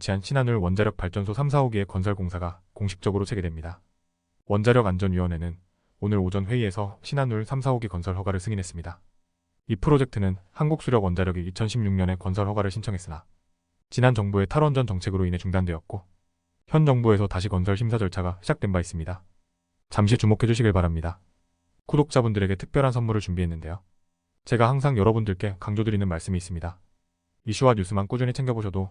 지한 신한울 원자력 발전소 3, 4, 5기의 건설 공사가 공식적으로 체계됩니다. 원자력 안전위원회는 오늘 오전 회의에서 신한울 3, 4, 5기 건설 허가를 승인했습니다. 이 프로젝트는 한국수력 원자력이 2016년에 건설 허가를 신청했으나 지난 정부의 탈원전 정책으로 인해 중단되었고 현 정부에서 다시 건설 심사 절차가 시작된 바 있습니다. 잠시 주목해 주시길 바랍니다. 구독자분들에게 특별한 선물을 준비했는데요. 제가 항상 여러분들께 강조드리는 말씀이 있습니다. 이슈와 뉴스만 꾸준히 챙겨보셔도